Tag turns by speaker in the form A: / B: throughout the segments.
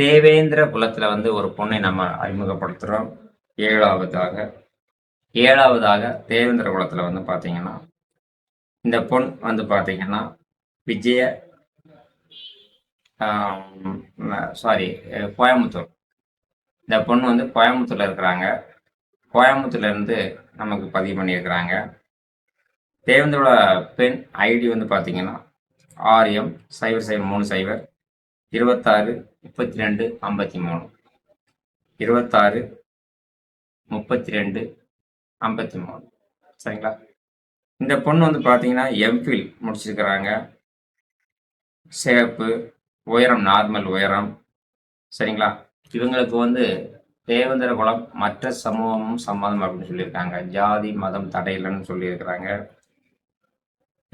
A: தேவேந்திர குலத்தில் வந்து ஒரு பொண்ணை நம்ம அறிமுகப்படுத்துகிறோம் ஏழாவதாக. ஏழாவதாக தேவேந்திர குலத்தில் வந்து பார்த்தீங்கன்னா இந்த பொண் வந்து பார்த்தீங்கன்னா விஜய சாரி கோயம்புத்தூர். இந்த பொண்ணு வந்து கோயம்புத்தூர்ல இருக்கிறாங்க. கோயம்புத்தூர்ல இருந்து நமக்கு பதிவு பண்ணியிருக்கிறாங்க. தேவேந்திரோட பெண் ஐடி வந்து பார்த்தீங்கன்னா ஆர்எம் சைபர் சைபர் மூணு சைபர். இருபத்தாறு முப்பத்தி ரெண்டு ஐம்பத்தி மூணு இருபத்தாறு முப்பத்தி ரெண்டு ஐம்பத்தி மூணு சரிங்களா? இந்த பொண்ணு வந்து பார்த்தீங்கன்னா எம்ஃபில் முடிச்சிருக்கிறாங்க. சேப்பு உயரம் நார்மல் உயரம். சரிங்களா? இவங்களுக்கு வந்து தேவேந்திர குலம் மற்ற சமூகமும் சம்மதம் அப்படின்னு சொல்லியிருக்காங்க. ஜாதி மதம் தடையில்லைன்னு சொல்லியிருக்கிறாங்க.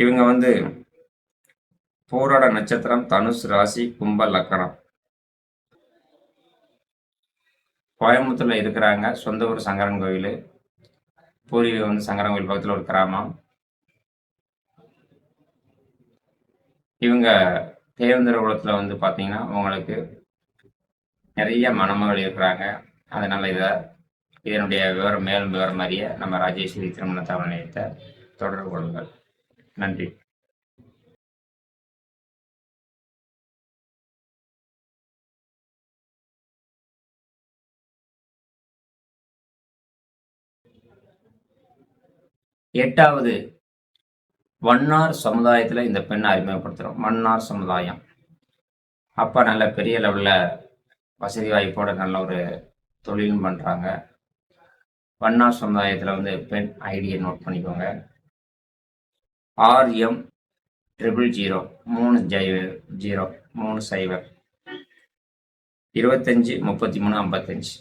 A: இவங்க வந்து போராட நட்சத்திரம் தனுஷ் ராசி கும்ப லக்கணம். கோயம்புத்தூர்ல இருக்கிறாங்க சொந்த ஊர் சங்கரன் கோயில். பூர்வீகம் வந்து சங்கரன் கோயில் பக்கத்தில் ஒரு கிராமம். இவங்க தேவேந்திர குலத்தில் வந்து பார்த்தீங்கன்னா உங்களுக்கு நிறைய மணமகள் இருக்கிறாங்க. அதனால் இதை இதனுடைய விவரம் மேலும் விவரம் அறிய நம்ம ராஜேஸ்வரி திருமண தகவல் நிலையத்தை தொடர்பு கொள்ளுங்கள். நன்றி. எட்டாவது வண்ணார் சமுதாயத்தில் இந்த பெண்ணை அறிமுகப்படுத்துகிறோம் மன்னார் சமுதாயம். அப்பா நல்ல பெரிய லெவலில் வசதி வாய்ப்போட நல்ல ஒரு தொழிலும் பண்ணுறாங்க வண்ணார் சமுதாயத்தில் வந்து பெண் ஐடியை நோட் பண்ணிக்கோங்க. ஆர்எம் ட்ரிபிள் ஜீரோ மூணு ஜை ஜீரோ மூணு சைவர் இருபத்தஞ்சி முப்பத்தி மூணு ஐம்பத்தஞ்சு.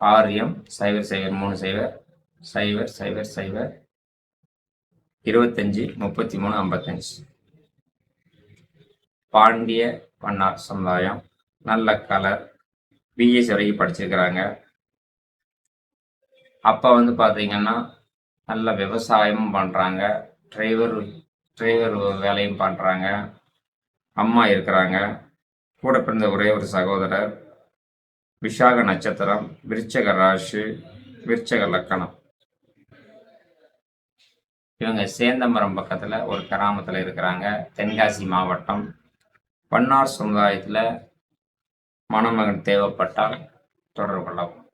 A: ஆர்எம் சைவர் சைவர் மூணு சைவர் சைபர் சைபர் சைபர். இருபத்தஞ்சு முப்பத்தி மூணு ஐம்பத்தஞ்சு. பாண்டிய பண்ணார் சமுதாயம். நல்ல கலர். பிஎஸ்சி வரைக்கும் படிச்சிருக்கிறாங்க. அப்பா வந்து பார்த்தீங்கன்னா நல்ல விவசாயமும் பண்ணுறாங்க டிரைவர் டிரைவர் வேலையும் பண்ணுறாங்க அம்மா இருக்கிறாங்க. கூட பிறந்த ஒரே ஒரு சகோதரர். விஷாக நட்சத்திரம் விருச்சக ராசி விருச்சக லக்கணம். இவங்க சேந்தமரம் பக்கத்தில் ஒரு கிராமத்தில் இருக்கிறாங்க. தென்காசி மாவட்டம். பன்னார் சமுதாயத்தில் மணமகன் தேவைப்பட்டால் தொடர்பு கொள்ளவும்.